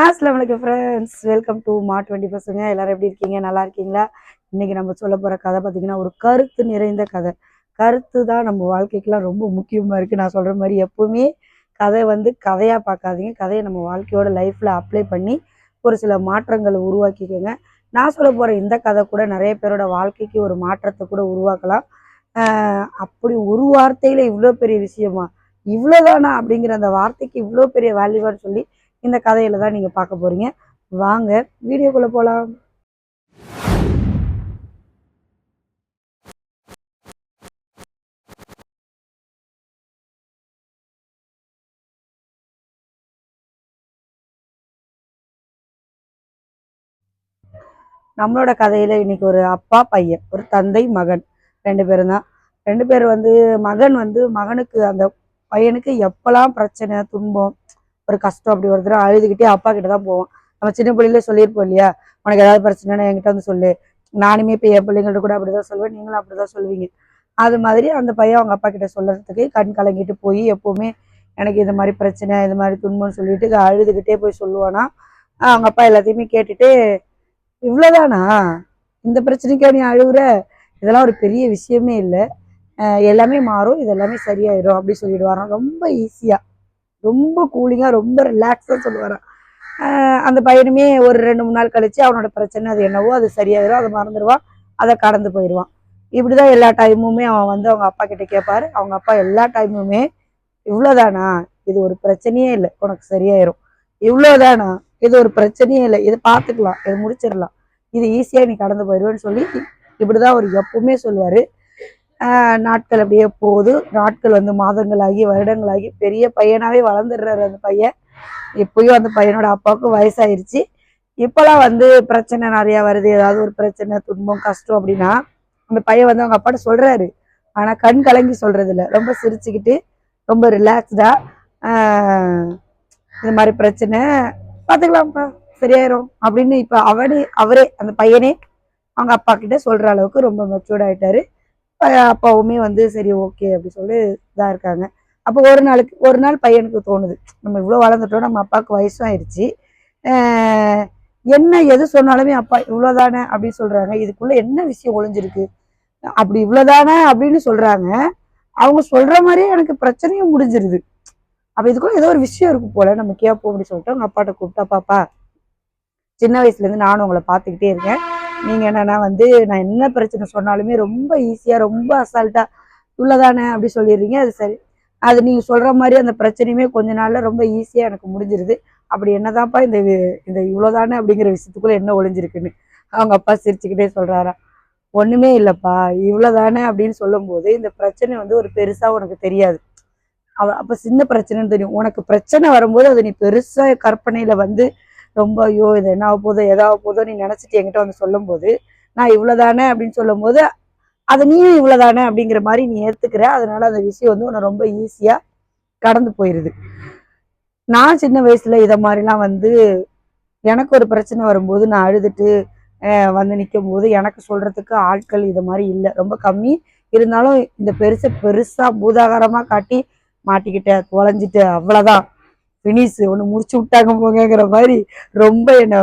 அஸ்லாம் வலைக்கம் friends welcome to மா டுவெண்ட்டி பர்சங்க எல்லோரும் எப்படி இருக்கீங்க? நல்லா இருக்கீங்களா? இன்றைக்கி நம்ம சொல்ல போகிற கதை பார்த்தீங்கன்னா ஒரு கருத்து நிறைந்த கதை. கருத்து தான் நம்ம வாழ்க்கைக்கெலாம் ரொம்ப முக்கியமாக இருக்குது நான் சொல்கிற மாதிரி எப்போவுமே கதை வந்து கதையாக பார்க்காதீங்க கதையை நம்ம வாழ்க்கையோட லைஃப்பில் அப்ளை பண்ணி ஒரு சில மாற்றங்களை உருவாக்கிக்கோங்க. நான் சொல்ல போகிற இந்த கதை கூட நிறைய பேரோட வாழ்க்கைக்கு ஒரு மாற்றத்தை கூட உருவாக்கலாம். அப்படி ஒரு வார்த்தையில் இவ்வளோ பெரிய விஷயமா? இவ்வளோதானா அப்படிங்கிற அந்த வார்த்தைக்கு இவ்வளோ பெரிய வேல்யூவான்னு சொல்லி இந்த கதையில தான் நீங்க பார்க்க போறீங்க. வாங்க வீடியோக்குள்ள போலாம். நம்மளோட கதையில இன்னைக்கு ஒரு அப்பா பையன் ஒரு தந்தை மகன் ரெண்டு பேரும் தான். ரெண்டு பேர் வந்து மகன் வந்து மகனுக்கு அந்த பையனுக்கு எப்பெல்லாம் பிரச்சனை துன்பம் ஒரு கஷ்டம் அப்படி ஒரு தடவை அழுதுகிட்டே அப்பா கிட்ட தான் போவோம். நம்ம சின்ன பிள்ளையில சொல்லியிருப்போம் இல்லையா? உனக்கு ஏதாவது பிரச்சனைனா என்கிட்ட வந்து சொல்லு. நானுமே இப்போ என் பிள்ளைங்கள்ட்ட கூட அப்படிதான் சொல்லுவேன். நீங்களும் அப்படிதான் சொல்லுவீங்க. அது மாதிரி அந்த பையன் அவங்க அப்பா கிட்ட சொல்றதுக்கு கண் கலங்கிட்டு போய் எப்பவுமே எனக்கு இது மாதிரி பிரச்சனை இது மாதிரி துன்பம்னு சொல்லிட்டு அழுதுகிட்டே போய் சொல்லுவானா? அவங்க அப்பா எல்லாத்தையுமே கேட்டுட்டு இவ்வளோதானா இந்த பிரச்சனைக்கா நீ அழுகுற இதெல்லாம் ஒரு பெரிய விஷயமே இல்லை. எல்லாமே மாறும். இது எல்லாமே சரியாயிடும் அப்படி சொல்லிடுவாராம். ரொம்ப ஈஸியாக ரொம்ப கூலிங்காக ரொம்ப ரிலாக்ஸாக சொல்லுவாராம். அந்த பையனுமே ஒரு ரெண்டு மூணு நாள் கழித்து அவனோட பிரச்சனை அது என்னவோ அது சரியாயிரும் அதை மறந்துடுவான் அதை கடந்து போயிடுவான். இப்படி தான் எல்லா டைமுமே அவன் வந்து அவங்க அப்பா கிட்ட கேட்பாரு அவங்க அப்பா எல்லா டைமுமே இவ்வளோதானா இது ஒரு பிரச்சனையே இல்லை உனக்கு சரியாயிரும். இவ்வளோதானா இது ஒரு பிரச்சனையே இல்லை இதை பார்த்துக்கலாம் இதை முடிச்சிடலாம். இது ஈஸியாக நீ கடந்து போயிடுவேன்னு சொல்லி இப்படி தான் அவர் எப்பவுமே சொல்லுவார். நாட்கள் அப்படியே போகுது. நாட்கள் வந்து மாதங்களாகி வருடங்களாகி பெரிய பையனாகவே வளர்ந்துடுறாரு அந்த பையன். இப்பயும் அந்த பையனோட அப்பாவுக்கு வயசாயிருச்சு. இப்போல்லாம் வந்து பிரச்சனை நிறையா வருது. ஏதாவது ஒரு பிரச்சனை துன்பம் கஷ்டம் அப்படின்னா அந்த பையன் வந்து அவங்க அப்பாட்ட சொல்கிறாரு ஆனால் கண் கலங்கி சொல்கிறது இல்லை ரொம்ப சிரிச்சுக்கிட்டு ரொம்ப ரிலாக்ஸ்டாக இந்த மாதிரி பிரச்சனை பார்த்துக்கலாம்ப்பா சரியாயிரும் அப்படின்னு இப்போ அவனே அவரே அந்த பையனே அவங்க அப்பா கிட்ட சொல்கிற அளவுக்கு ரொம்ப மெச்சூர்ட் ஆகிட்டாரு அப்பாவுமே வந்து சரி ஓகே அப்படி சொல்லி இதாக இருக்காங்க. அப்போ ஒரு நாளுக்கு ஒரு நாள் பையனுக்கு தோணுது. நம்ம இவ்வளோ வளர்ந்துட்டோம் நம்ம அப்பாவுக்கு வயசும் ஆயிடுச்சு என்ன எது சொன்னாலுமே அப்பா இவ்வளோதானே அப்படின்னு சொல்கிறாங்க இதுக்குள்ளே என்ன விஷயம் ஒளிஞ்சிருக்கு? அப்படி இவ்வளோதானே அப்படின்னு சொல்கிறாங்க அவங்க சொல்கிற மாதிரியே எனக்கு பிரச்சனையும் முடிஞ்சிருது. அப்போ இதுக்குள்ள ஏதோ ஒரு விஷயம் இருக்கு போல. நம்ம கேட்போம் அப்படின்னு சொல்லிட்டு அவங்க அப்பாட்ட கூப்பிட்டா பாப்பா சின்ன வயசுலேருந்து நானும் உங்களை பார்த்துக்கிட்டே இருக்கேன். நீங்கள் என்னென்னா வந்து நான் என்ன பிரச்சனை சொன்னாலுமே ரொம்ப ஈஸியாக ரொம்ப அசால்ட்டாக உள்ளதானே அப்படி சொல்லிடுறீங்க. அது சரி. அது நீங்கள் சொல்கிற மாதிரி அந்த பிரச்சனையுமே கொஞ்ச நாளில் ரொம்ப ஈஸியாக எனக்கு முடிஞ்சிருது. அப்படி என்னதான்ப்பா இந்த இந்த இவ்வளோதானே அப்படிங்கிற விஷயத்துக்குள்ளே என்ன ஒளிஞ்சிருக்குன்னு. அவங்க அப்பா சிரிச்சுக்கிட்டே சொல்றாரா ஒன்றுமே இல்லைப்பா இவ்வளோதானே அப்படின்னு சொல்லும்போது இந்த பிரச்சனை வந்து ஒரு பெருசாக உனக்கு தெரியாது. அவ அப்போ சின்ன பிரச்சனைன்னு தெரியும். உனக்கு பிரச்சனை வரும்போது அதை நீ பெருசாக கற்பனையில் வந்து ரொம்ப ஐயோ இது என்ன போதோ எதாவது போதோ நீ நினச்சிட்டு என்கிட்ட வந்து சொல்லும்போது நான் இவ்வளோதானே அப்படின்னு சொல்லும்போது அதை நீயும் இவ்வளோதானே அப்படிங்கிற மாதிரி நீ ஏற்றுக்கிற அதனால அந்த விஷயம் வந்து உன்னை ரொம்ப ஈஸியாக கடந்து போயிடுது நான் சின்ன வயசில் இதை மாதிரிலாம் வந்து எனக்கு ஒரு பிரச்சனை வரும்போது நான் அழுதுட்டு வந்து நிற்கும் போது எனக்கு சொல்கிறதுக்கு ஆட்கள் இது மாதிரி இல்லை. ரொம்ப கம்மி. இருந்தாலும் இந்த பெருசை பெருசாக பூதாகாரமாக காட்டி மாட்டிக்கிட்டேன் தொலைஞ்சிட்டு அவ்வளோதான் பினிஷ் ஒன்று முடிச்சு விட்டாங்க போங்கிற மாதிரி ரொம்ப என்னை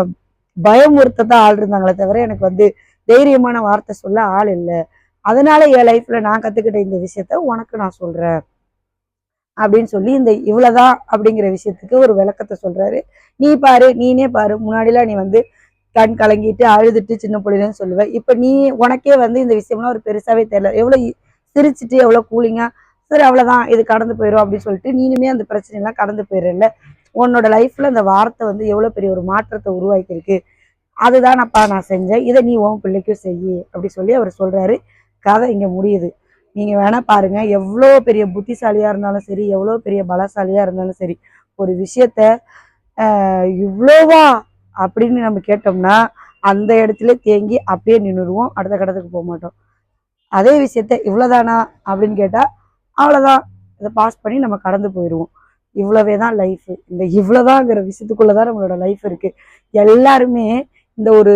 பயமுறுத்த தான் ஆள் இருந்தாங்களே தவிர எனக்கு வந்து தைரியமான வார்த்தை சொல்ல ஆள் இல்லை. அதனால என் லைஃப்ல நான் கத்துக்கிட்ட இந்த விஷயத்த உனக்கு நான் சொல்றேன் அப்படின்னு சொல்லி இந்த இவ்வளவுதான் அப்படிங்கிற விஷயத்துக்கு ஒரு விளக்கத்தை சொல்றாரு. நீ பாரு நீனே பாரு முன்னாடிலாம் நீ வந்து கண் கலங்கிட்டு அழுதுட்டு சின்ன பிள்ளைன்னு சொல்லுவேன் இப்போ நீ உனக்கே வந்து இந்த விஷயம்லாம் ஒரு பெருசாவே தெரியல. எவ்வளோ சிரிச்சிட்டு எவ்வளோ கூலிங்காக சரி அவ்வளோதான் இது கடந்து போயிடும் அப்படின்னு சொல்லிட்டு நீனுமே அந்த பிரச்சனையெல்லாம் கடந்து போயிடல உன்னோட லைஃப்ல அந்த வார்த்தை வந்து எவ்வளோ பெரிய ஒரு மாற்றத்தை உருவாக்கியிருக்கு. அதுதான் அப்பா நான் செஞ்சேன். இதை நீ உன் பிள்ளைக்கும் செய் அப்படி சொல்லி அவர் சொல்றாரு. கதை இங்கே முடியுது. நீங்கள் வேணால் பாருங்க எவ்வளோ பெரிய புத்திசாலியாக இருந்தாலும் சரி எவ்வளோ பெரிய பலசாலியாக இருந்தாலும் சரி ஒரு விஷயத்த இவ்வளோவா அப்படின்னு நம்ம கேட்டோம்னா அந்த இடத்துல தேங்கி அப்படியே நின்றுடுவோம் அடுத்த கடத்துக்கு போக மாட்டோம். அதே விஷயத்த இவ்வளோதானா அப்படின்னு கேட்டால் அவ்வளோதான் இதை பாஸ் பண்ணி நம்ம கடந்து போயிடுவோம் இவ்வளவே தான் லைஃப் இந்த இவ்வளவுதாங்கிற விஷயத்துக்குள்ளதான் நம்மளோட லைஃப் இருக்கு. எல்லாருமே இந்த ஒரு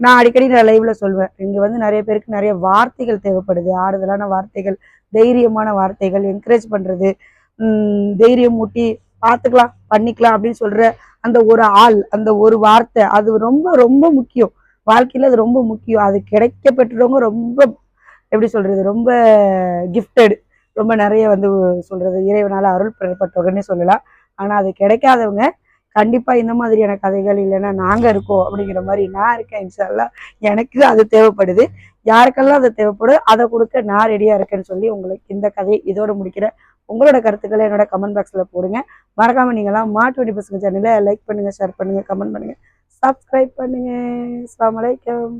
நான் அடிக்கடி நான் லைவ்ல சொல்வேன். இங்க வந்து நிறைய பேருக்கு நிறைய வார்த்தைகள் தேவைப்படுது. ஆறுதலான வார்த்தைகள் தைரியமான வார்த்தைகள் என்கரேஜ் பண்றது தைரியம் ஊட்டி பார்த்துக்கலாம் பண்ணிக்கலாம் அப்படின்னு சொல்ற அந்த ஒரு ஆள் அந்த ஒரு வார்த்தை அது ரொம்ப ரொம்ப முக்கியம். வாழ்க்கையில அது ரொம்ப முக்கியம். அது கிடைக்க பெற்றவங்க ரொம்ப எப்படி சொல்றது ரொம்ப கிஃப்டடு ரொம்ப நிறைய வந்து சொல்றது இறைவனால அருள் பெறப்பட்டவங்கன்னே சொல்லலாம். ஆனா அது கிடைக்காதவங்க கண்டிப்பா இந்த மாதிரியான கதைகள் இல்லைன்னா நாங்க இருக்கோம் அப்படிங்கிற மாதிரி நான் இருக்கேன் இன்ஷால்லா எனக்கு அது தேவைப்படுது. யாருக்கெல்லாம் அது தேவைப்படுது அதை கொடுக்க நான் ரெடியா இருக்கேன்னு சொல்லி உங்களுக்கு இந்த கதை இதோட முடிக்கிறேன். உங்களோட கருத்துக்களை என்னோட கமெண்ட் பாக்ஸ்ல போடுங்க. மறக்காம நீங்களாம் மாட்டு வண்டி பசங்க சேனலை லைக் பண்ணுங்க ஷேர் பண்ணுங்க கமெண்ட் பண்ணுங்க. சப்ஸ்கிரைப் பண்ணுங்க. அஸ்லாம் வலைக்கம்